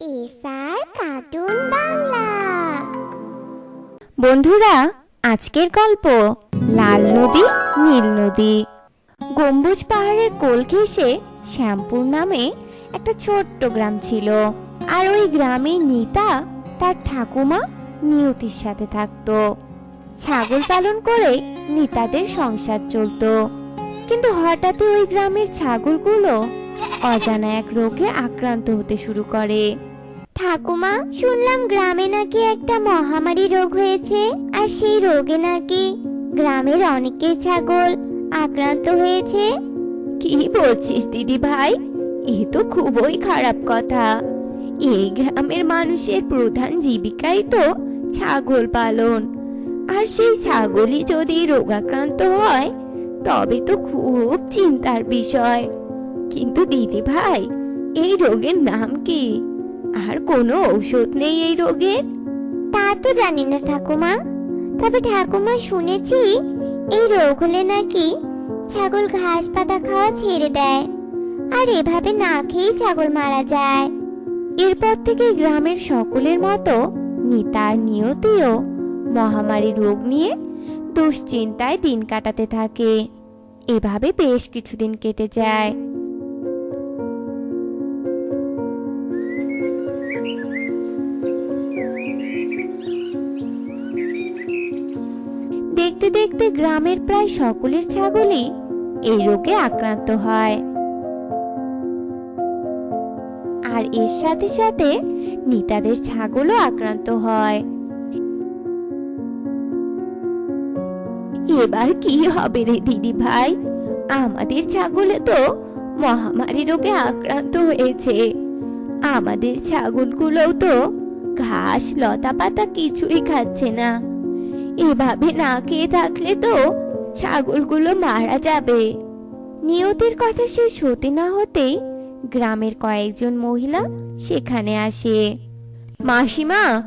SR cartoon Bangla. বন্ধুরা, আজকের গল্প, লাল নদী, নীল নদী। গম্বুজ পাহাড়ের কোল ঘেঁষে শ্যামপুর নামে একটা ছোট্ট গ্রাম ছিল। আর ওই গ্রামে নিতা তার ঠাকুমা নিয়তির সাথে থাকতো। ছাগল পালন করে নিতাদের সংসার চলতো। কিন্তু হঠাৎই ওই গ্রামের ছাগলগুলো অজানা এক রোগে আক্রান্ত হতে শুরু করে। ঠাকুমা, শুনলাম গ্রামে নাকি একটা মহামারী রোগ হয়েছে, আর সেই রোগে নাকি গ্রামের অনেকের ছাগল আক্রান্ত হয়েছে। কি বলছিস দিদি ভাই? এ তো খুবই খারাপ কথা। এই গ্রামের মানুষের প্রধান জীবিকাই তো ছাগল পালন। আর সেই ছাগলই যদি রোগাক্রান্ত হয়, তবে তো খুব চিন্তার বিষয়। কিন্তু দিদি ভাই, এই রোগের নাম কি? আর কোনো ঔষধ নেই এই রোগের? তা তো জানি না ঠাকুমা। তবে ঠাকুমা শুনেছি এই রোগ হলে নাকি ছাগল ঘাস পাতা খাওয়া ছেড়ে দেয় আর এভাবে না খেয়েই ছাগল মারা যায়। এরপর থেকে গ্রামের সকলের মতো নিতার নিয়তিও মহামারী রোগ নিয়ে দুশ্চিন্তায় দিন কাটাতে থাকে। এভাবে বেশ কিছুদিন কেটে যায়। দেখতে গ্রামের প্রায় সকলের ছাগলই এই রোগে আক্রান্ত হয়। আর এর সাথে সাথে নিতাদের ছাগলও আক্রান্ত হয়। এবার কি হবে রে দিদি ভাই? আমাদের ছাগলে তো মহামারী রোগে আক্রান্ত হয়েছে। আমাদের ছাগলগুলোও তো ঘাস লতা পাতা কিছুই খাচ্ছে না। এভাবে না খেয়ে থাকলে তো ছাগলগুলো মারা যাবে। নিয়তির কথা শেষ হতে না হতেই গ্রামের কয়েকজন মহিলা সেখানে আসে। মাসিমা,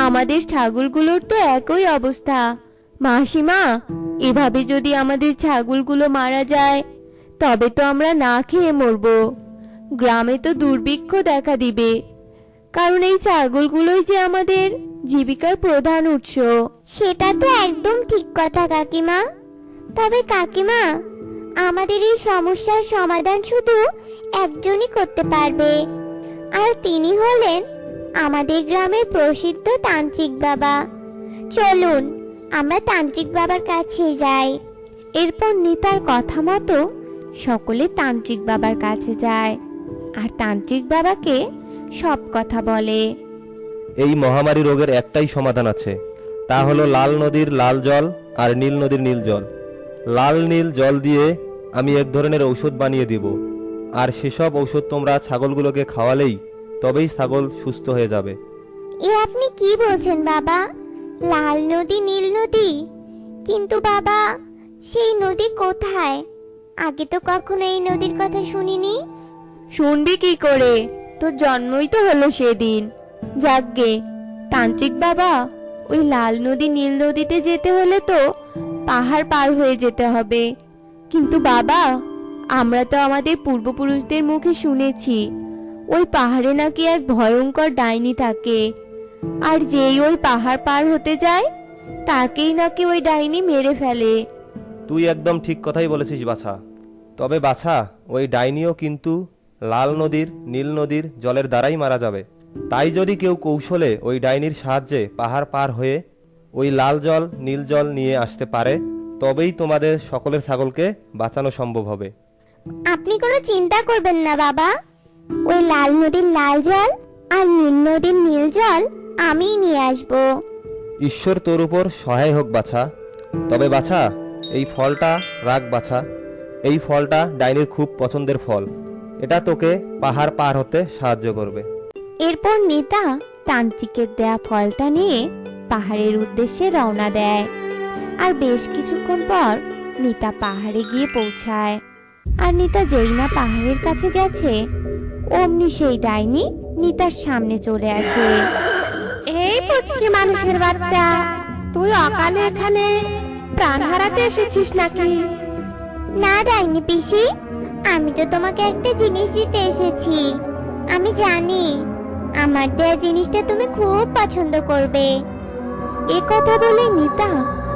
আমাদের ছাগলগুলোর তো একই অবস্থা। মাসিমা, এভাবে যদি আমাদের ছাগলগুলো মারা যায়, তবে তো আমরা না খেয়ে মরবো। গ্রামে তো দুর্ভিক্ষ দেখা দিবে। কারণ এই ছাগলগুলোই যে আমাদের জীবিকার প্রধান উৎস। সেটা তো একদম ঠিক কথা কাকিমা। তবে কাকিমা আমাদের এই সমস্যার সমাধান শুধু একজনই করতে পারবে। আর তিনি হলেন আমাদের গ্রামের প্রসিদ্ধ তান্ত্রিক বাবা। চলুন আমরা তান্ত্রিক বাবার কাছে যাই। এরপর নিতার কথা মতো সকলে তান্ত্রিক বাবার কাছে যায়। আর তান্ত্রিক বাবাকে সব কথা বলে। এই মহামারী রোগের একটাই সমাধান আছে। তা হলো লাল নদীর লাল জল আর নীল নদীর নীল জল। লাল নীল জল দিয়ে আমি এক ধরনের ঔষধ বানিয়ে দিব। আর সেসব ঔষধ তোমরা ছাগলগুলোকে খাওয়ালেই তবেই ছাগল সুস্থ হয়ে যাবে। এ আপনি কি বলছেন বাবা? লাল নদী নীল নদী? কিন্তু বাবা সেই নদী কোথায়? আগে তো কখনো এই নদীর কথা শুনিনি। শুনবি কি করে? তোর জন্মই তো হলো সেদিন। যাকগে, তান্ত্রিক বাবা, ওই লাল নদী, নীল নদীতে যেতে হলে তো পাহাড় পার হয়ে যেতে হবে। কিন্তু বাবা, আমরা তো আমাদের পূর্বপুরুষদের মুখে শুনেছি, ওই পাহাড়ে নাকি এক ভয়ঙ্কর ডাইনি থাকে। আর যেই ওই পাহাড় পার হতে যায়, তাকেই নাকি ওই ডাইনি মেরে ফেলে। তুই একদম ঠিক কথাই বলেছিস, বাছা। তবে বাছা, ওই ডাইনিও কিন্তু লাল নদীর নীল নদীর জলের দ্বারাই মারা যাবে। তাই যদি কেউ কৌশলে ওই ডাইনির সাহায্যে পাহাড় পার হয়ে ওই লাল জল নীল জল নিয়ে আসতে পারে তবেই তোমাদের সকলের ছাগলকে বাঁচানো সম্ভব হবে। আপনি কোনো চিন্তা করবেন না বাবা। ওই লাল নদীর লাল জল আর নীল নদীর নীল জল আমিই নিয়ে আসব। ঈশ্বর তোর উপর সহায় হোক বাছা। তবে বাছা এই ফলটা রাখ বাছা। এই ফলটা ডাইনির খুব পছন্দের ফল। এটা তোকে পাহাড় পার হতে সাহায্য করবে। এরপর নেতা তান্ত্রিকের দেয়া ফলটা নিয়ে পাহাড়ের উদ্দেশ্যে রওনা দেয়। আর বেশ কিছুক্ষণ পর নিতা পাহাড়ে গিয়ে পৌঁছায়। আর নিতা যেই না পাহাড়ের কাছে গেছে অমনি সেই ডাইনি নিতার সামনে চলে আসে। এই পুচকি মানুষের বাচ্চা তুই অকালে এখানে প্রাণ হারাতে এসেছিস নাকি? না ডাইনি পিসি আমি তো তোমাকে একটা জিনিস দিতে এসেছি। আমি জানি, আমার দেয়া জিনিসটা তুমি খুব পছন্দ করবে। এ কথা বলে নিতা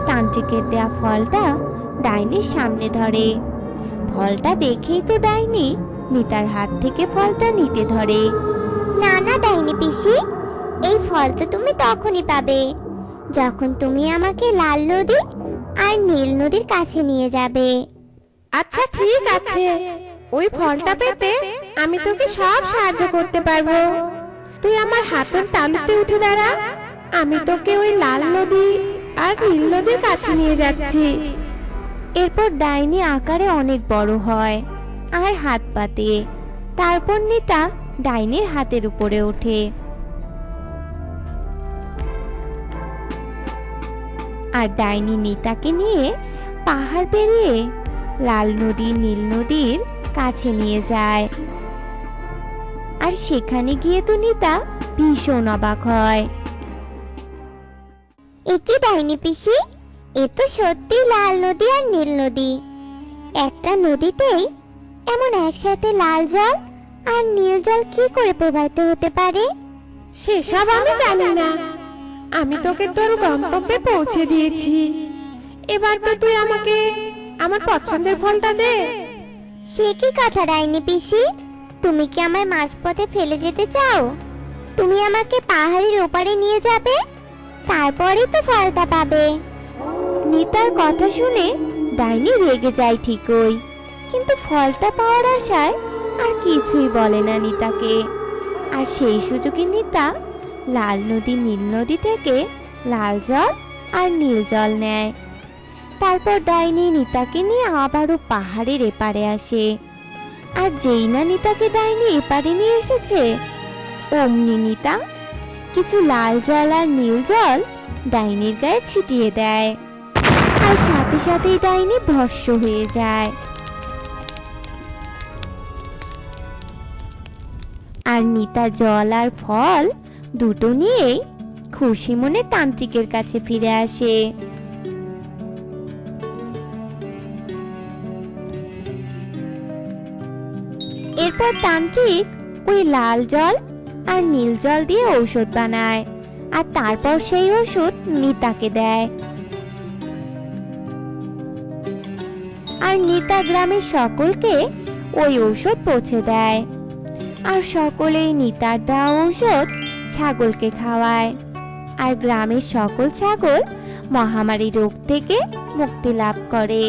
তান্ত্রিকের দেয়া ফলটা ডাইনির সামনে ধরে। ফলটা দেখেই তো ডাইনি নিতার হাত থেকে ফলটা নিতে ধরে। না না, ডাইনি পিসি, এই ফল তো তুমি তখনই পাবে, যখন তুমি আমাকে লাল নদী আর নীল নদীর কাছে নিয়ে যাবে। আচ্ছা ঠিক আছে। ওই ফলটা পেতে আমি তোকে সব সাহায্য করতে পারব। তুই আমার হাতের তালুতে উঠে দাঁড়া। আমি তোকে ওই লাল নদী আর নীল নদীর কাছে নিয়ে যাচ্ছি। এরপর ডাইনি আকারে অনেক বড় হয় আর হাত পাতে। তারপর নিতা ডাইনির হাতের উপরে ওঠে। আর ডাইনি নিতাকে নিয়ে পাহাড় পেরিয়ে লাল নদী নীল নদীর কাছে নিয়ে যায়। আর সেখানে গিয়ে তো নিতা ভীষণ অবাক হয়। এ কি ডাইনি পিসি? এ তো সত্যি লাল নদী আর নীল নদী। একটা নদীতেই এমন একসাথে লাল জল আর নীল জল কি করে প্রবাহিত হতে পারে? সেসব আমি জানি না। আমি তোকে তোর গন্তব্যে পৌঁছে দিয়েছি। এবার তো তুই আমাকে আমার পছন্দের ফলটা দে। সে কি কথা ডাইনি পিসি? তুমি কি আমায় মাঝপথে ফেলে যেতে চাও? তুমি আমাকে পাহাড়ের ওপারে নিয়ে যাবে? তারপরেই তো ফলটা পাবে। নিতার কথা শুনে ডাইনি রেগে যায় ঠিকই। কিন্তু ফলটা পাওয়ার আশায় আর কিছুই বলে না নিতাকে। আর সেই সুযোগে নিতা লাল নদী নীল নদী থেকে লাল জল আর নীল জল নেয়। তারপর ডাইনি নিতাকে নিয়ে আবারও পাহাড়ের এপারে আসে। আর যেই না নিতাকে ডাইনি এপারে নিয়ে এসেছে, অমনি নিতা কিছু লাল জল আর নীল জল ডাইনির গায়ে ছিটিয়ে দেয়। আর সাথে সাথেই ডাইনি ভস্য হয়ে যায়। আর নিতা জল আর ফল দুটো নিয়েই খুশি মনে তান্ত্রিকের কাছে ফিরে আসে। তান্ত্রিক ওই লাল জল আর নীল জল দিয়ে ঔষধ বানায়, আর তারপর সেই ওষুধ নিতাকে দেয়। আর নিতা গ্রামের সকলকে ওই ঔষধ পৌঁছে দেয়, আর সকলেই নিতার দেওয়া ঔষধ ছাগলকে খাওয়ায়, আর গ্রামের সকল ছাগল মহামারী রোগ থেকে মুক্তি লাভ করে।